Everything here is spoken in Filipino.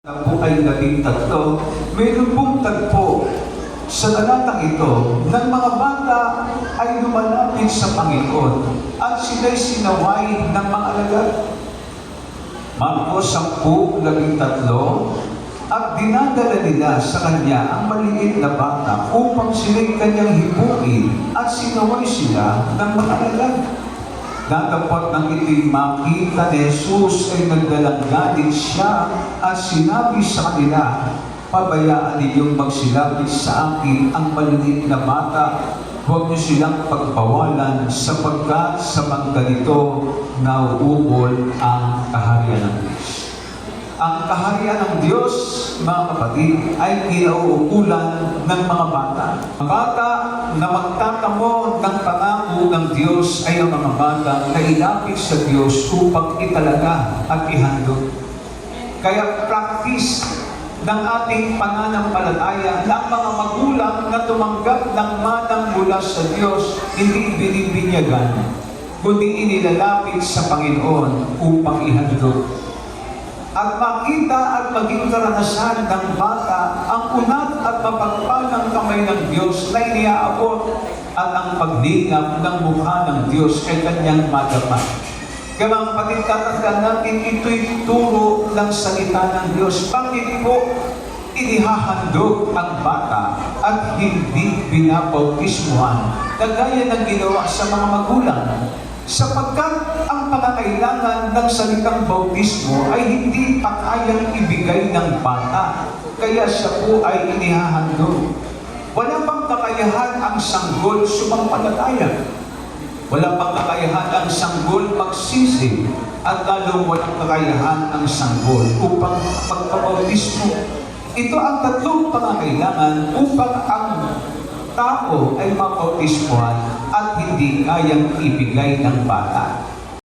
po ay labing tatlo, mayroon pong tagpo sa talatang ito ng mga bata ay lumalapit sa Panginoon at sila'y sinaway ng mga alagad. Marcos 10, labing tatlo, at dinadala nila sa kanya ang maliit na bata upang sila'y kanyang hipuin at sinaway sila ng mga alagad. Datapot ng ito'y makita ni Jesus ay nagdalangganin siya at sinabi sa kanila, Pabayaan ninyong magsilapit sa akin ang maliliit na bata, huwag niyo silang pagbawalan sapagkat sa mga ganito nauubol ang kaharian ng Diyos. Ang kaharian ng Diyos, mga kapatid, ay kinauukulan ng mga bata. Ang bata na magtatamo ng pangako ng Diyos ay ang mga bata na ilapit sa Diyos upang italaga at ihandog. Kaya practice ng ating pananampalataya na ang mga magulang na tumanggap ng manang mula sa Diyos, hindi binibinyagan, kundi inilalapit sa Panginoon upang ihandog at makita at maging karanasan ng bata ang unat at mapagpalang kamay ng Diyos na iniaabot at ang paglingap ng mukha ng Diyos ay kanyang madama. Kaya mga kapatid, tatandaan natin, ito'y turo ng salita ng Diyos. Bakit po inihahandog ang bata at hindi binabautismuhan kagaya ng ginawa sa mga magulang? Sapagkat ang pangangailangan ng salitang bautismo ay hindi pa kayang ibigay ng bata, kaya siya po ay inihahandog. Wala pang kakayahan ang sanggol sumampalataya. Wala pang kakayahan ang sanggol magsisi at lalong walang kakayahan ang sanggol upang magpabautismo. Ito ang tatlong pangangailangan upang ang tao ay mabautismuhan at hindi kayang ibigay ng bata.